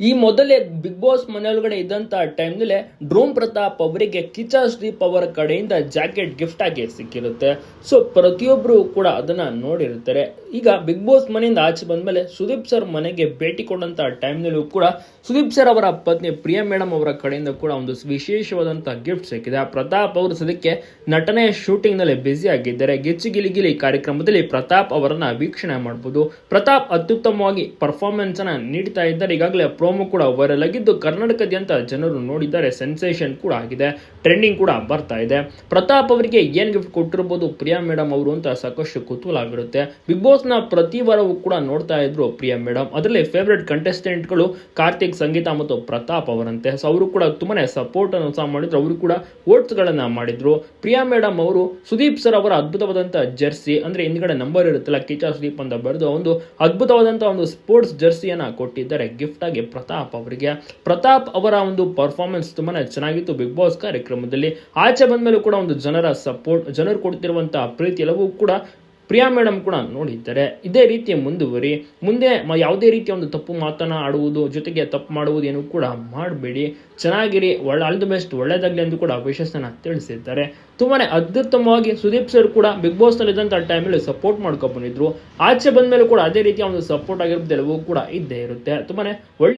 ಈ ಮೊದಲೇ Bigg Boss ಮನೆಯೊಳಗಡೆ ಇದ್ದಂತ ಟೈಮ್ನಲ್ಲೇ ಡ್ರೋಮ್ ಪ್ರತಾಪ್ ಅವರಿಗೆ ಕಿಚಾ ಶ್ರೀಪ್ ಅವರ ಕಡೆಯಿಂದ ಜಾಕೆಟ್ ಗಿಫ್ಟ್ ಆಗಿ ಸಿಕ್ಕಿರುತ್ತೆ. ಸೊ ಪ್ರತಿಯೊಬ್ಬರು ಕೂಡ ಅದನ್ನ ನೋಡಿರುತ್ತಾರೆ ಈಗ ಬಿಗ್ ಬಾಸ್ ಮನೆಯಿಂದ ಆಚೆ ಬಂದ್ಮೇಲೆ ಸುದೀಪ್ ಸರ್ ಮನೆಗೆ ಭೇಟಿ ಕೊಡಂತ ಟೈಮ್ನಲ್ಲೂ ಕೂಡ ಸುದೀಪ್ ಸರ್ ಅವರ ಪತ್ನಿ ಪ್ರಿಯಾ ಮೇಡಮ್ ಅವರ ಕಡೆಯಿಂದ ಕೂಡ ಒಂದು ವಿಶೇಷವಾದಂತಹ ಗಿಫ್ಟ್ ಸಿಕ್ಕಿದೆ. ಪ್ರತಾಪ್ ಅವರು ಸದ್ಯಕ್ಕೆ ನಟನೆಯ ಶೂಟಿಂಗ್ನಲ್ಲಿ ಬ್ಯುಸಿ ಆಗಿದ್ದಾರೆ. ಗಿಲಿ ಕಾರ್ಯಕ್ರಮದಲ್ಲಿ ಪ್ರತಾಪ್ ಅವರನ್ನ ವೀಕ್ಷಣೆ ಮಾಡಬಹುದು ಪ್ರತಾಪ್ ಅತ್ಯುತ್ತಮವಾಗಿ ಪರ್ಫಾರ್ಮೆನ್ಸ್ ಅನ್ನ ನೀಡ್ತಾ ಇದ್ದಾರೆ. ಈಗಾಗಲೇ ಪ್ರೋಮೋ ಕೂಡ ವೈರಲ್ ಆಗಿದ್ದು ಕರ್ನಾಟಕದಾದ್ಯಂತ ಜನರು ನೋಡಿದ್ದಾರೆ ಸೆನ್ಸೇಷನ್ ಕೂಡ ಆಗಿದೆ ಟ್ರೆಂಡಿಂಗ್ ಕೂಡ ಬರ್ತಾ ಇದೆ. ಪ್ರತಾಪ್ ಅವರಿಗೆ ಏನ್ ಗಿಫ್ಟ್ ಕೊಟ್ಟಿರ್ಬೋದು ಪ್ರಿಯಾ ಮೇಡಮ್ ಅವರು ಅಂತ ಸಾಕಷ್ಟು ಕುತೂಹಲ ಆಗಿರುತ್ತೆ ಬಿಗ್ ಬಾಸ್ನ ಪ್ರತಿ ವಾರವೂ ಕೂಡ ನೋಡ್ತಾ ಇದ್ರು ಪ್ರಿಯಾ ಮೇಡಮ್ ಅದರಲ್ಲಿ ಫೇವರೆಟ್ ಕಂಟೆಸ್ಟೆಂಟ್ಗಳು ಕಾರ್ತಿಕ್ ಸಂಗೀತ ಮತ್ತು ಪ್ರತಾಪ್ ಅವರಂತೆ. ಸೊ ಅವರು ಕೂಡ ತುಂಬಾನೇ ಸಪೋರ್ಟ್ ಅನ್ನು ಸಹ ಮಾಡಿದ್ರು. ಅವರು ಕೂಡ ವೋಟ್ಸ್ ಗಳನ್ನ ಮಾಡಿದ್ರು. ಪ್ರಿಯಾ ಮೇಡಮ್ ಅವರು ಸುದೀಪ್ ಸರ್ ಅವರ ಅದ್ಭುತವಾದಂತಹ ಜರ್ಸಿ ಅಂದ್ರೆ ಹಿಂದ್ಗಡೆ ನಂಬರ್ ಇರುತ್ತಲ್ಲ ಕಿಚಾ ಸುದೀಪ್ ಅಂತ ಬರೆದು ಒಂದು ಅದ್ಭುತವಾದಂತಹ ಒಂದು ಸ್ಪೋರ್ಟ್ಸ್ ಜರ್ಸಿಯನ್ನ ಕೊಟ್ಟಿದ್ದಾರೆ. ಗಿಫ್ಟ್ ಆಗಿ ಪ್ರತಾಪ್ ಅವರಿಗೆ. ಪ್ರತಾಪ್ ಅವರ ಒಂದು ಪರ್ಫಾರ್ಮೆನ್ಸ್ ತುಂಬಾನೇ ಚೆನ್ನಾಗಿತ್ತು. ಬಿಗ್ ಬಾಸ್ ಕಾರ್ಯಕ್ರಮದಲ್ಲಿ ಆಚೆ ಬಂದ್ಮೇಲೂ ಕೂಡ ಒಂದು ಜನರ ಸಪೋರ್ಟ್ ಜನರು ಕೊಡ್ತಿರುವಂತಹ ಪ್ರೀತಿ ಎಲ್ಲವೂ ಕೂಡ ಪ್ರಿಯಾ ಮೇಡಮ್ ಕೂಡ ನೋಡಿದ್ದಾರೆ. ಇದೇ ರೀತಿ ಮುಂದುವರಿ. ಮುಂದೆ ಯಾವುದೇ ರೀತಿಯ ಒಂದು ತಪ್ಪು ಮಾತನ್ನ ಆಡುವುದು ಜೊತೆಗೆ ತಪ್ಪು ಮಾಡುವುದು ಏನು ಕೂಡ ಮಾಡಬೇಡಿ. ಚೆನ್ನಾಗಿರಿ, ಒಳ್ಳೆ ಆಲ್ ದಿ ಬೆಸ್ಟ್ ಒಳ್ಳೇದಾಗಲಿ ಎಂದು ಕೂಡ ವಿಶೇಷನ ತಿಳಿಸಿದ್ದಾರೆ. ತುಂಬಾನೇ ಅತ್ಯುತ್ತಮವಾಗಿ ಸುದೀಪ್ ಸರ್ ಕೂಡ ಬಿಗ್ ಬಾಸ್ನಲ್ಲಿ ಇದ್ದಂಥ ಟೈಮಲ್ಲಿ ಸಪೋರ್ಟ್ ಮಾಡ್ಕೊಂಡು ಬಂದಿದ್ರು. ಆಚೆ ಬಂದ್ಮೇಲೆ ಕೂಡ ಅದೇ ರೀತಿಯ ಒಂದು ಸಪೋರ್ಟ್ ಆಗಿರೋದೆಲ್ಲವೂ ಕೂಡ ಇದ್ದೇ ಇರುತ್ತೆ. ತುಂಬಾನೇ ಒಳ್ಳೆ